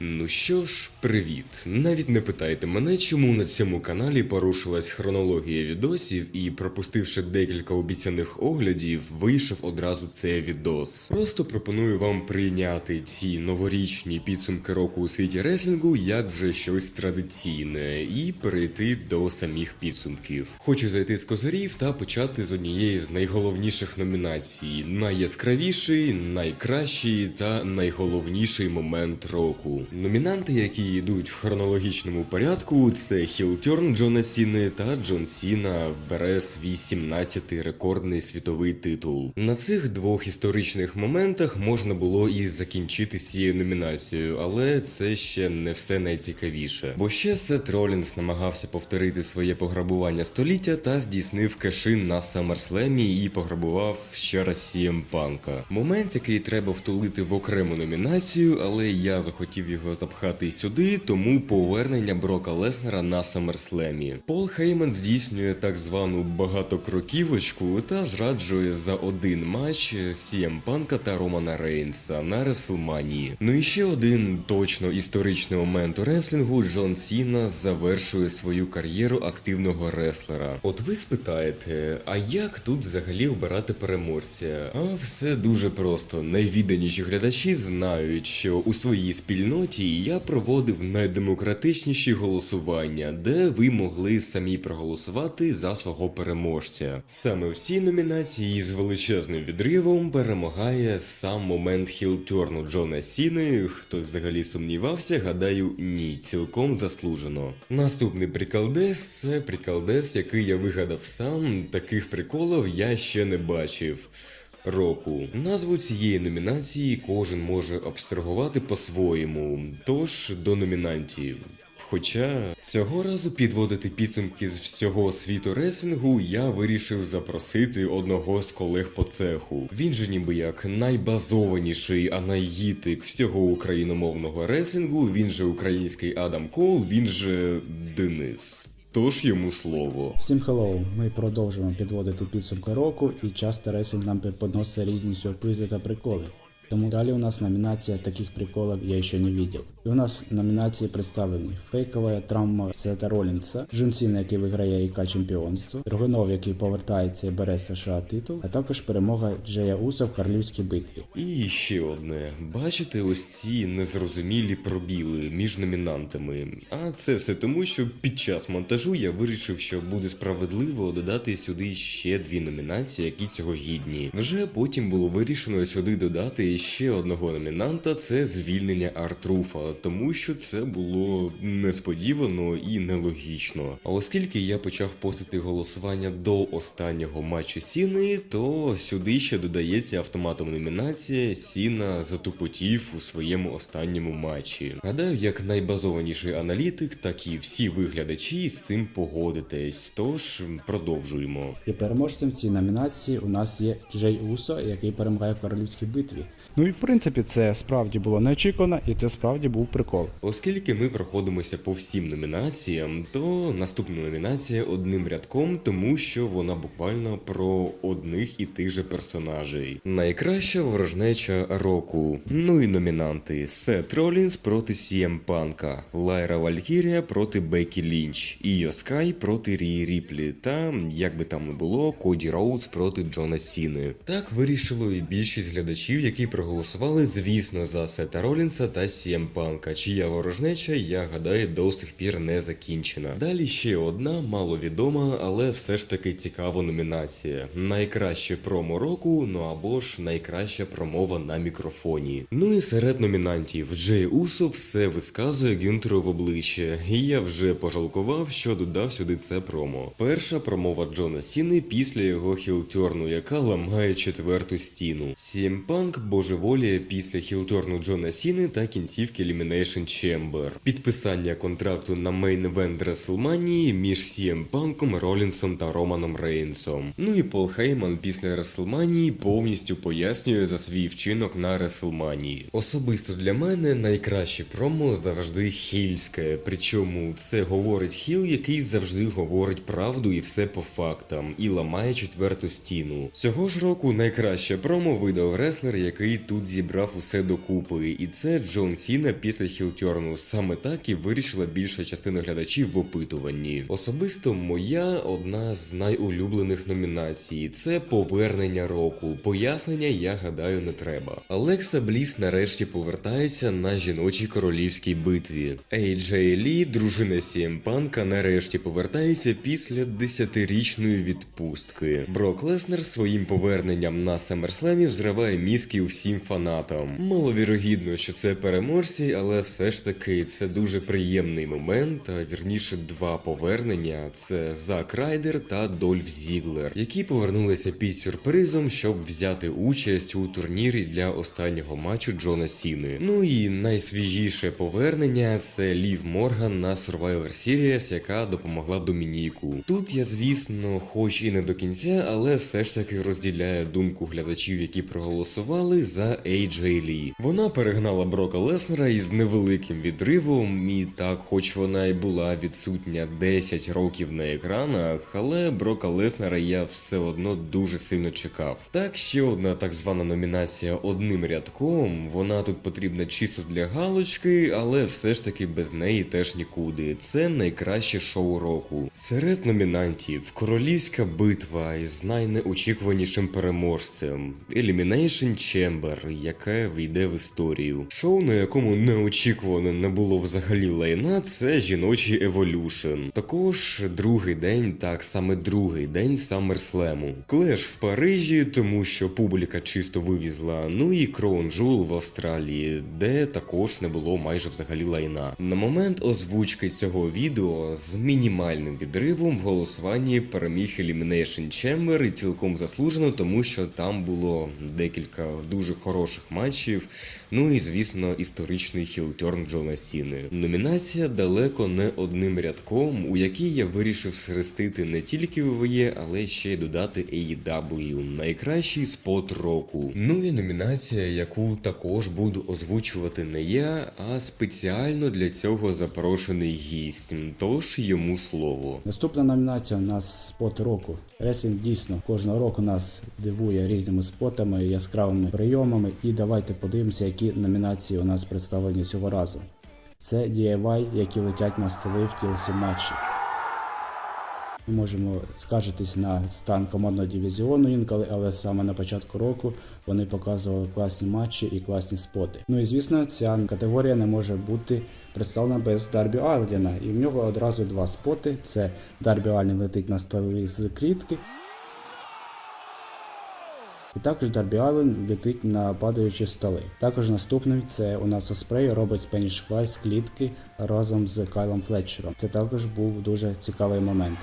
Ну що ж, привіт. Навіть не питайте мене, чому на цьому каналі порушилась хронологія відосів, і пропустивши декілька обіцяних оглядів, вийшов одразу цей відос. Просто пропоную вам прийняти ці новорічні підсумки року у світі реслінгу як вже щось традиційне, і перейти до самих підсумків. Хочу зайти з козирів та почати з однієї з найголовніших номінацій: найяскравіший, найкращий та найголовніший момент року. Номінанти, які йдуть в хронологічному порядку, це Хілтьорн Джона Сіни та Джон Сіна бере свій 17-й рекордний світовий титул. На цих двох історичних моментах можна було і закінчити з цією номінацією, але це ще не все найцікавіше. Бо ще Сет Ролінс намагався повторити своє пограбування століття та здійснив кешин на Саммерслемі і пограбував ще раз CM Панка. Момент, який треба втулити в окрему номінацію, але я захотів його запхати сюди, тому повернення Брока Леснера на Саммерслемі. Пол Хейман здійснює так звану багатокроківочку та зраджує за один матч CM Панка та Романа Рейнса на Реслманії. Ну і ще один точно історичний момент у реслінгу Джон Сіна завершує свою кар'єру активного реслера. От ви спитаєте, а як тут взагалі обирати переможця? А все дуже просто. Найвідданіші глядачі знають, що у своїй спільноті я проводив найдемократичніші голосування, де ви могли самі проголосувати за свого переможця. Саме в цій номінації з величезним відривом перемагає сам момент хілтерну Джона Сіни. Хто взагалі сумнівався, гадаю, ні, цілком заслужено. Наступний приколдес це приколдес, який я вигадав сам. Таких приколів я ще не бачив. Року назву цієї номінації кожен може абстрагувати по-своєму, тож до номінантів. Хоча цього разу підводити підсумки з всього світу реслінгу я вирішив запросити одного з колег по цеху. Він же ніби як найбазованіший анаїтик всього україномовного реслінгу, він же український Адам Кол, він же Денис. Тож йому слово. Всім хеллоу! Ми продовжуємо підводити підсумки року, і час ресінг нам підносить різні сюрпризи та приколи. Тому далі у нас номінація таких приколів я ще не видел. І у нас в номінації представлені фейкова травма Сета Ролінса, Джон Сіна, який виграє ІК чемпіонство, Рогунов, який повертається і бере США титул, а також перемога Джея Уса в Карлівській битві. І ще одне. Бачите ось ці незрозумілі пробіли між номінантами. А це все тому, що під час монтажу я вирішив, що буде справедливо додати сюди ще дві номінації, які цього гідні. Вже потім було вирішено сюди додати ще одного номінанта це звільнення Артруфа, тому що це було несподівано і нелогічно. А оскільки я почав постити голосування до останнього матчу Сіни, то сюди ще додається автоматом номінація Сіна затупотів у своєму останньому матчі. Гадаю, як найбазованіший аналітик, так і всі виглядачі з цим погодитесь. Тож продовжуємо. І переможцем в цій номінації у нас є Джей Усо, який перемагає в Карлівській битві. Ну і в принципі це справді було неочікувано, і це справді був прикол. Оскільки ми проходимося по всім номінаціям, то наступна номінація одним рядком, тому що вона буквально про одних і тих же персонажей. Найкраща ворожнеча року. Ну і номінанти: Сет Ролінс проти Сієм Панка, Лайра Валькірія проти Бекі Лінч, Іо Скай проти Рії Ріплі та, як би там не було, Коді Роуз проти Джона Сіни. Так вирішило і більшість глядачів, які проголосували, звісно, за Сета Ролінса та Сієм Панка, чия ворожнеча, я гадаю, до сих пір не закінчена. Далі ще одна маловідома, але все ж таки цікава номінація: найкраще промо року, ну або ж найкраща промова на мікрофоні. Ну і серед номінантів Джей Усо все висказує Гюнтеру в обличчя, і я вже пожалкував, що додав сюди це промо. Перша промова Джона Сіни після його хілтерну, яка ламає четверту стіну. CM Punk божеволіє після хілтерну Джона Сіни та кінцівки Elimination Chamber. Підписання контракту на мейн евент Реслманії між CM Punk, Ролінсом та Романом Рейнсом. Ну і Пол Хейман після Реслманії повністю пояснює за свій вчинок на Реслманії. Особисто для мене найкраще промо завжди хільське. Причому це говорить хіл, який завжди говорить правду і все по фактам, і ламає четверту стіну. Цього ж року найкраще промо видав реслер, який тут зібрав усе докупи, і це Джон Сіна після Хілтьорну. Саме так і вирішила більша частина глядачів в опитуванні. Особисто моя одна з найулюблених номінацій це повернення року. Пояснення, я гадаю, не треба. Алекса Бліс нарешті повертається на жіночій королівській битві. AJ Лі, дружина CM Панка, нарешті повертається після десятирічної відпустки. Брок Леснер своїм поверненням на SummerSlam взриває мізки усім фанатам. Маловірогідно, що це переможці, але все ж таки це дуже приємний момент, а вірніше два повернення: це Зак Райдер та Дольф Зіглер, які повернулися під сюрпризом, щоб взяти участь у турнірі для останнього матчу Джона Сіни. Ну і найсвіжіше повернення це Лів Морган на Survivor Series, яка допомогла Домініку. Тут я, звісно, хоч і не до кінця, але все ж таки розділяю думку глядачів, які проголосували за AJ Lee. Вона перегнала Брока Леснера із невеликим відривом, і так, хоч вона й була відсутня 10 років на екранах, але Брока Леснера я все одно дуже сильно чекав. Так, ще одна так звана номінація одним рядком. Вона тут потрібна чисто для галочки, але все ж таки без неї теж нікуди. Це найкраще шоу року. Серед номінантів Королівська битва із найнеочікуванішим переможцем Elimination Chamber, яке війде в історію. Шоу, на якому неочікувано не було взагалі лайна, це жіночий Evolution. Також другий день, так саме другий день SummerSlam. Клеш в Парижі, тому що публіка чисто вивізла. Ну і Crown Jewel в Австралії, де також не було майже взагалі лайна. На момент озвучки цього відео з мінімальним відривом в голосуванні переміг Elimination Chamber і цілком заслужено, тому що там було декілька дуже хороших матчів. Ну і звісно, історичний хілтерн Джона Сіни. Номінація далеко не одним рядком, у якій я вирішив схрестити не тільки ВВЕ, але ще й додати AEW. найкращий спот року. Ну і номінація, яку також буду озвучувати не я, а спеціально для цього запрошений гість. Тож йому слово. Наступна номінація у нас спот року. Реслінг дійсно кожного року нас дивує різними спотами, яскравими прийомами. І давайте подивимося, які номінації у нас представлені цього разу. Це DIY, які летять на столи в TLC матчі. Ми можемо скаржитись на стан командного дивізіону інколи, але саме на початку року вони показували класні матчі і класні споти. Ну і звісно, ця категорія не може бути представлена без Дарбі Айлдена. І в нього одразу два споти: це Дарбі Айлен летить на столи з клітки. І також Дарбі Аллен летить на падаючі столи. Також наступний це у нас Оспрей робить Spanish Fly з клітки разом з Кайлом Флетчером. Це також був дуже цікавий момент.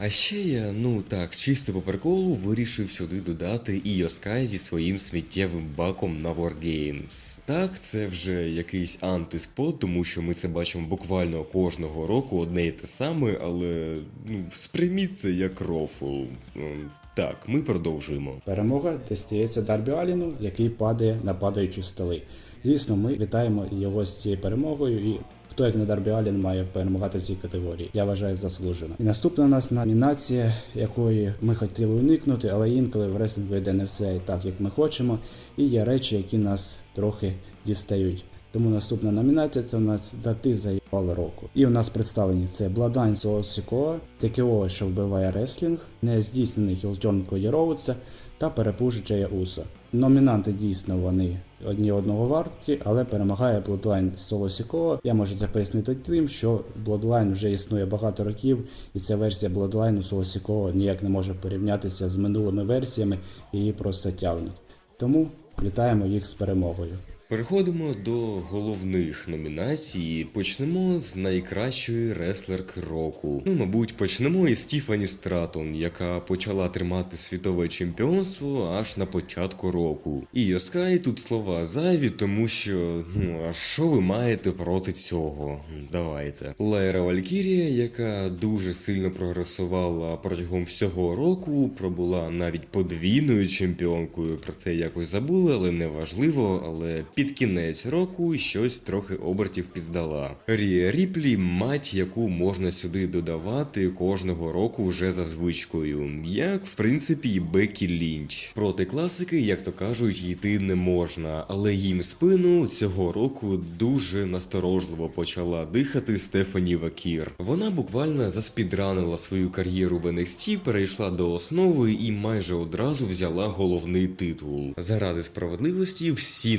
А ще я, ну так, чисто по приколу вирішив сюди додати і Sky зі своїм сміттєвим баком на Wargames. Так, це вже якийсь антиспот, тому що ми це бачимо буквально кожного року одне і те саме, але ну, сприйміть це як рофл. Ем, Так, ми продовжуємо. Перемога дістається Дарбі Аліну, який падає на падаючі столи. Звісно, ми вітаємо його з цією перемогою і. Хто як не Дарбі Алін має перемагати в цій категорії, я вважаю заслужено. І наступна у нас номінація, якої ми хотіли уникнути, але інколи в реслінг вийде не все так, як ми хочемо, і є речі, які нас трохи дістають. Тому наступна номінація це у нас дати заїбали року. І у нас представлені це Soul Sikoa, ТКО, що вбиває реслінг, нездійснений хілтьон Коді Роудса та перепуш Джея Усо. Номінанти дійсно вони одні одного варті, але перемагає Bloodline Sikoa. Я можу це пояснити тим, що Bloodline вже існує багато років, і ця версія Bloodline Solo Sikoa ніяк не може порівнятися з минулими версіями, її просто тягнуть. Тому вітаємо їх з перемогою. Переходимо до головних номінацій. Почнемо з найкращої реслерки року. Ну, мабуть, почнемо із Стіфані Стратон, яка почала тримати світове чемпіонство аж на початку року. І Йоскай тут слова зайві, тому що ну а що ви маєте проти цього? Давайте. Лайра Валькірія, яка дуже сильно прогресувала протягом всього року, пробула навіть подвійною чемпіонкою. Про це якось забули, але не важливо. Але під кінець року щось трохи обертів підздала. Рія Ріплі мать, яку можна сюди додавати кожного року вже за звичкою, як в принципі і Бекі Лінч. Проти класики, як то кажуть, йти не можна, але їм спину цього року дуже насторожливо почала дихати Стефані Вакір. Вона буквально заспідранила свою кар'єру в NXT, перейшла до основи і майже одразу взяла головний титул. Заради справедливості всі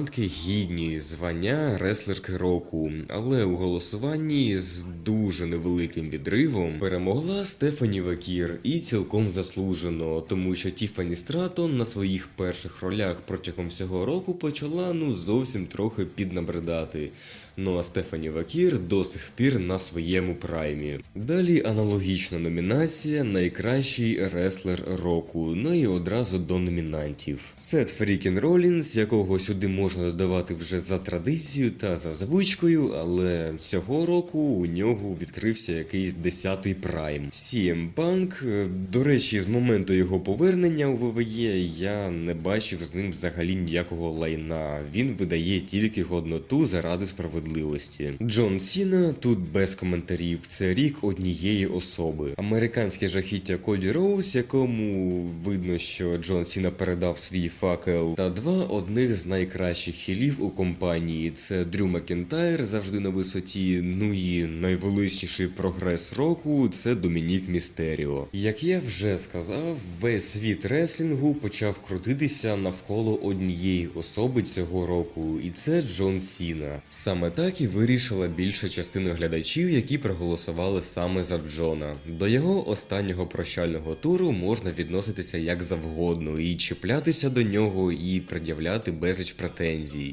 номінантки гідні звання реслерки року, але у голосуванні з дуже невеликим відривом перемогла Стефані Вакір і цілком заслужено, тому що Тіфані Стратон на своїх перших ролях протягом всього року почала ну зовсім трохи піднабридати. Ну а Стефані Вакір до сих пір на своєму праймі. Далі аналогічна номінація Найкращий реслер року. Ну і одразу до номінантів. Сет Фрікін Ролінс, якого сюди можна додавати вже за традицією та за звичкою, але цього року у нього відкрився якийсь 10-й прайм. CM Punk, е, до речі, з моменту його повернення у ВВЄ я не бачив з ним взагалі ніякого лайна. Він видає тільки годноту заради справедливості. Джон Сіна тут без коментарів. Це рік однієї особи. Американське жахіття Коді Роуз, якому видно, що Джон Сіна передав свій факел, та два одних з найкращих хілів у компанії. Це Дрю Макентайр завжди на висоті. Ну і найвеличніший прогрес року це Домінік Містеріо. Як я вже сказав, весь світ реслінгу почав крутитися навколо однієї особи цього року, і це Джон Сіна. Саме так і вирішила більша частина глядачів, які проголосували саме за Джона. До його останнього прощального туру можна відноситися як завгодно і чіплятися до нього і пред'являти безліч претензій.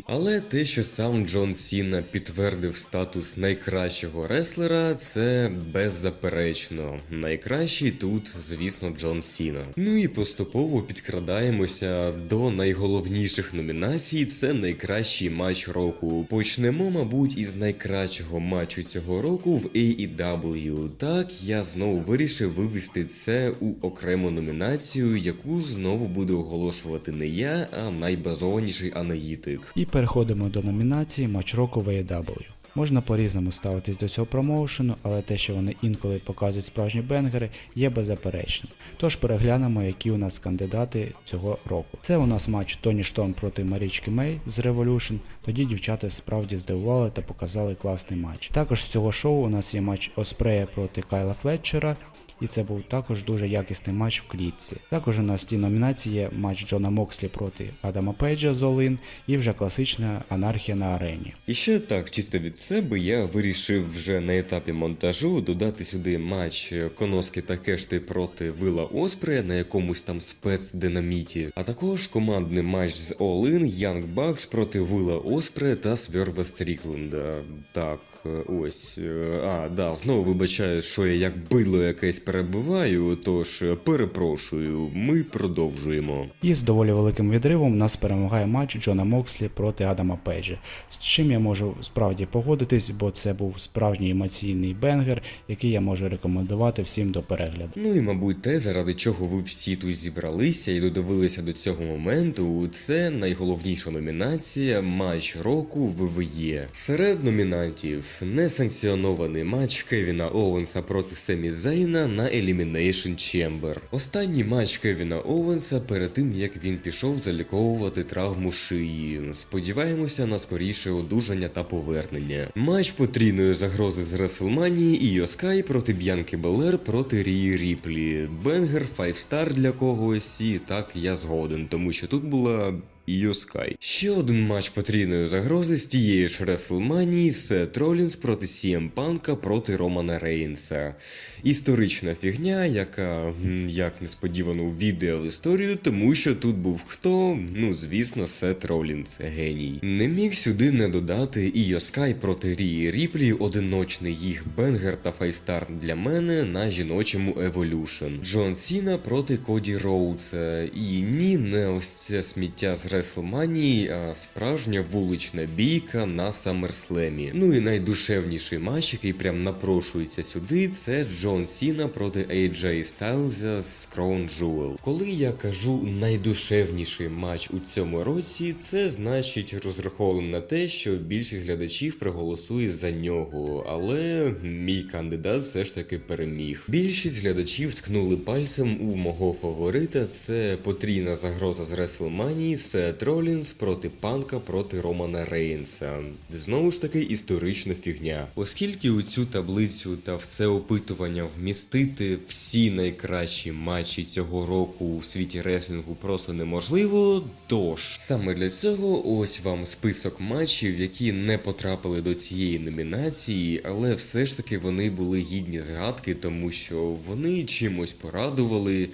Але те, що сам Джон Сіна підтвердив статус найкращого реслера, це беззаперечно. Найкращий тут, звісно, Джон Сіна. Ну і поступово підкрадаємося до найголовніших номінацій. Це найкращий матч року. Почнемо, мабуть, із найкращого матчу цього року в AEW. Так, я знову вирішив вивести це у окрему номінацію, яку знову буде оголошувати не я, а найбазованіший аналітик. І переходимо до номінації матч року AEW. Можна по-різному ставитись до цього промоушену, але те, що вони інколи показують справжні бенгери, є беззаперечним. Тож переглянемо, які у нас кандидати цього року. Це у нас матч Тоні Шторм проти Марічки Мей з Revolution. Тоді дівчата справді здивували та показали класний матч. Також з цього шоу у нас є матч Оспрея проти Кайла Флетчера. І це був також дуже якісний матч в клітці. Також у нас цій номінації матч Джона Мокслі проти Адама Пейджа з Олин і вже класична анархія на арені. І ще так, чисто від себе, я вирішив вже на етапі монтажу додати сюди матч Коноски та Кешти проти Вила Оспрея на якомусь там спецдинаміті, а також командний матч з In Young Bucks проти Вила Оспрея та Сверва Стрікленда. Так, ось. е, А, да, знову вибачаю, що я як бидло якесь перебиваю, тож перепрошую, ми продовжуємо. І з доволі великим відривом нас перемагає матч Джона Мокслі проти Адама Пейджа. З чим я можу справді погодитись, бо це був справжній емоційний бенгер, який я можу рекомендувати всім до перегляду. Ну і мабуть, те, заради чого ви всі тут зібралися і додивилися до цього моменту, це найголовніша номінація матч року ВВЄ. Серед номінантів несанкціонований матч Кевіна Оуенса проти Семі Зейна на Elimination Chamber. Останній матч Кевіна Оуенса перед тим як він пішов заліковувати травму шиї. Сподіваємося на скоріше одужання та повернення. Матч потрійної загрози з Реслманії і Йоскай проти Б'янки Белер проти Рії Ріплі. Бенгер 5 стар для когось, і так я згоден, тому що тут була. Іо Скай. Ще один матч потрійної загрози з тієї ж Реслманії Сет Ролінс проти CM Панка проти Романа Рейнса. Історична фігня, яка як несподівано увійде в історію, тому що тут був хто? Ну, звісно, Сет Ролінс, геній. Не міг сюди не додати Іо Скай проти Рії Ріплі, одиночний їх бенгер та файстар для мене на жіночому Evolution. Джон Сіна проти Коді Роудса. І ні, не ось це сміття з Реслманії, а справжня вулична бійка на Саммерслемі. Ну і найдушевніший матч, який прям напрошується сюди, це Джон Сіна проти AJ Styles з Crown Jewel. Коли я кажу найдушевніший матч у цьому році, це значить розраховано на те, що більшість глядачів проголосує за нього, але мій кандидат все ж таки переміг. Більшість глядачів ткнули пальцем у мого фаворита. Це потрійна загроза з Реслманії, Сет Ролінс проти Панка проти Романа Рейнса. Знову ж таки історична фігня. Оскільки у цю таблицю та в це опитування вмістити всі найкращі матчі цього року у світі реслінгу просто неможливо. Тож саме для цього ось вам список матчів, які не потрапили до цієї номінації, але все ж таки вони були гідні згадки, тому що вони чимось порадували.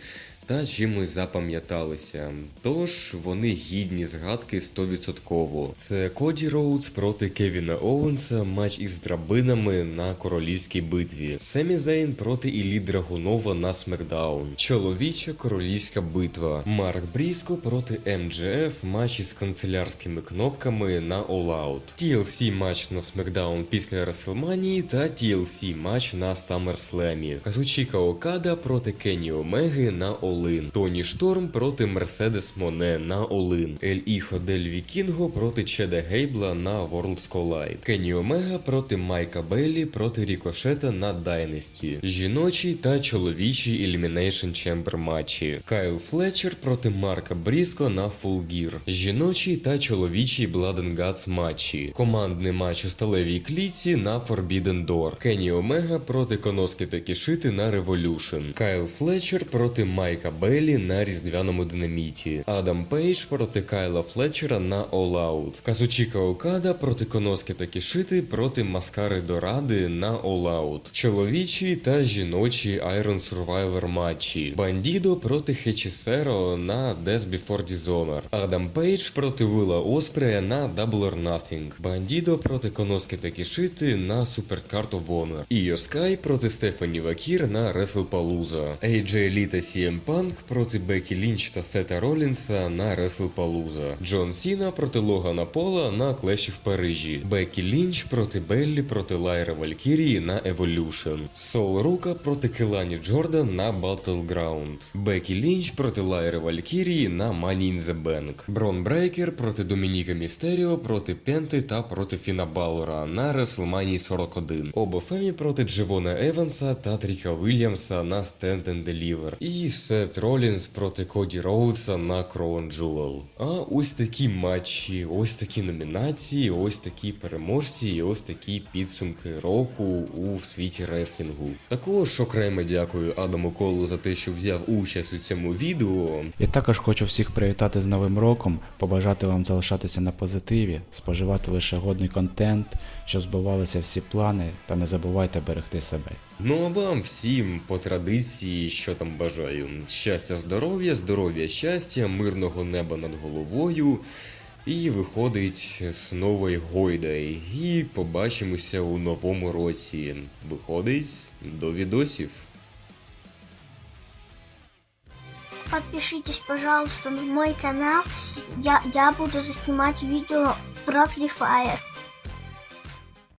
Та чимось запам'яталися, тож вони гідні згадки 100%. Це Коді Роудс проти Кевіна Оуенса, матч із драбинами на королівській битві. Семі Зейн проти Іллі Драгунова на Смакдаун. Чоловіча королівська битва. Марк Бріско проти МДФ, матч із канцелярськими кнопками на All Out. TLC матч на Смакдаун після Реслманії та TLC матч на SummerSlam. Казучіка Окада проти Кенні Омеги на Олин. Тоні Шторм проти Мерседес Моне на Олин. Ель Іхо Дель Вікінго проти Чеда Гейбла на Worlds Collide. Кенні Омега проти Майка Беллі проти Рікошета на Дайнесті. Жіночий та чоловічий Elimination Chamber матчі. Кайл Флетчер проти Марка Бріско на Full Gear. Жіночий та чоловічий Blood and матчі. Командний матч у сталевій клітці на Forbidden Door. Кенні Омега проти Коноски Такішити на Revolution. Кайл Флетчер проти Майка Беллі на різдвяному динаміті. Адам Пейдж проти Кайла Флетчера на All Out. Казучіка Окада проти Коноски Такішити проти Маскари Доради на All Out. Чоловічі та жіночі Iron Survivor матчі. Бандідо проти Хечісеро на Death Before Dishonor. Адам Пейдж проти Вила Оспрея на Double or Nothing. Бандідо проти Коноски Такішити на Supercard of Honor. І Йоскай проти Стефані Вакір на WrestlePalooza. AJ Lee та CM Punk проти Бекі Лінч та Сета Ролінса на WrestlePalooza. Джон Сіна проти Логана Пола на Клеші в Парижі. Бекі Лінч проти Беллі проти Лайра Валькірії на Evolution. Сол Рука проти Келані Джордан на Battleground. Бекі Лінч проти Лайри Валькірії на Money in the Bank. Брон Брейкер проти Домініка Містеріо проти Пенти та проти Фіна Балора на WrestleMania 41. Оба Фемі проти Дживона Еванса та Тріка Вільямса на Stand and Deliver. І Сет Ролінс проти Коді Роудса на Crown Jewel. А ось такі матчі, ось такі номінації, ось такі переможці, і ось такі підсумки року у світі реслінгу. Також окремо дякую Адаму Колу за те, що взяв участь у цьому відео. І також хочу всіх привітати з Новим роком, побажати вам залишатися на позитиві, споживати лише годний контент, щоб збивалися всі плани, та не забувайте берегти себе. Ну а вам всім по традиції, що там бажаю. Щастя, здоров'я, здоров'я, щастя, мирного неба над головою. І виходить з нової гойдай. І побачимося у новому році. Виходить до відосів. Подпишитесь, пожалуйста, на мой канал. Я, я буду заснимать видео про Free Fire.